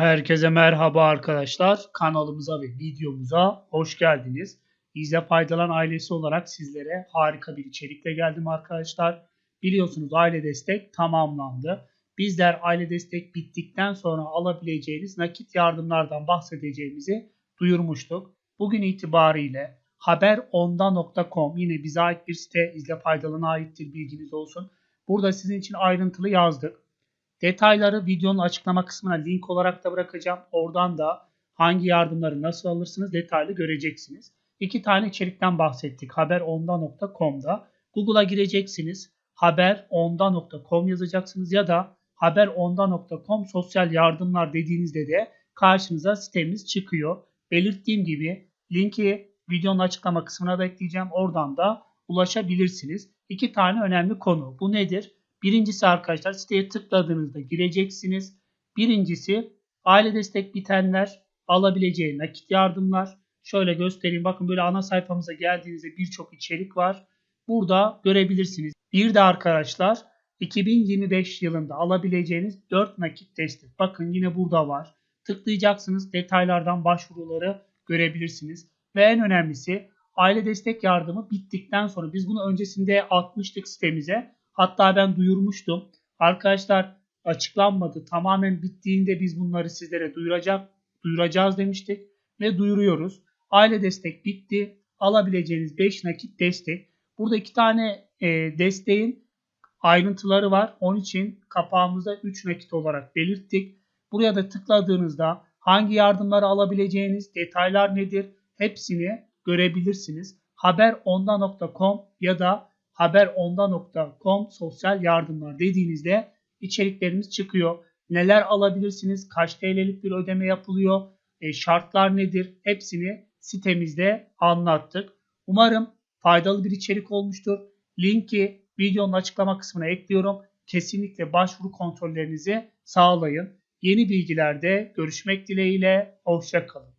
Herkese merhaba arkadaşlar. Kanalımıza ve videomuza hoş geldiniz. İzle Faydalan ailesi olarak sizlere harika bir içerikle geldim arkadaşlar. Biliyorsunuz aile destek tamamlandı. Bizler aile destek bittikten sonra alabileceğiniz nakit yardımlardan bahsedeceğimizi duyurmuştuk. Bugün itibariyle haberonda.com yine bize ait bir site izle faydalan'a aittir bilginiz olsun. Burada sizin için ayrıntılı yazdık. Detayları videonun açıklama kısmına link olarak da bırakacağım. Oradan da hangi yardımları nasıl alırsınız detaylı göreceksiniz. İki tane içerikten bahsettik haberonda.com'da. Google'a gireceksiniz. haberonda.com yazacaksınız ya da haberonda.com sosyal yardımlar dediğinizde de karşınıza sitemiz çıkıyor. Belirttiğim gibi linki videonun açıklama kısmına da ekleyeceğim. Oradan da ulaşabilirsiniz. İki tane önemli konu. Bu nedir? Birincisi arkadaşlar siteye tıkladığınızda gireceksiniz. Birincisi aile destek bitenler alabileceği nakit yardımlar. Şöyle göstereyim. Bakın böyle ana sayfamıza geldiğinizde birçok içerik var. Burada görebilirsiniz. Bir de arkadaşlar 2025 yılında alabileceğiniz 4 nakit destek. Bakın yine burada var. Tıklayacaksınız. Detaylardan başvuruları görebilirsiniz. Ve en önemlisi aile destek yardımı bittikten sonra biz bunu öncesinde atmıştık sitemize. Hatta ben duyurmuştum. Arkadaşlar açıklanmadı. Tamamen bittiğinde biz bunları sizlere duyuracak, duyuracağız demiştik ve duyuruyoruz. Aile destek bitti. Alabileceğiniz 5 nakit destek. Burada iki tane e, desteğin ayrıntıları var. Onun için kapağımızda 3 nakit olarak belirttik. Buraya da tıkladığınızda hangi yardımları alabileceğiniz, detaylar nedir hepsini görebilirsiniz. Haberonda.com ya da haberonda.com sosyal yardımlar dediğinizde içeriklerimiz çıkıyor. Neler alabilirsiniz? Kaç TL'lik bir ödeme yapılıyor? E, şartlar nedir? Hepsini sitemizde anlattık. Umarım faydalı bir içerik olmuştur. Linki videonun açıklama kısmına ekliyorum. Kesinlikle başvuru kontrollerinizi sağlayın. Yeni bilgilerde görüşmek dileğiyle. Hoşçakalın.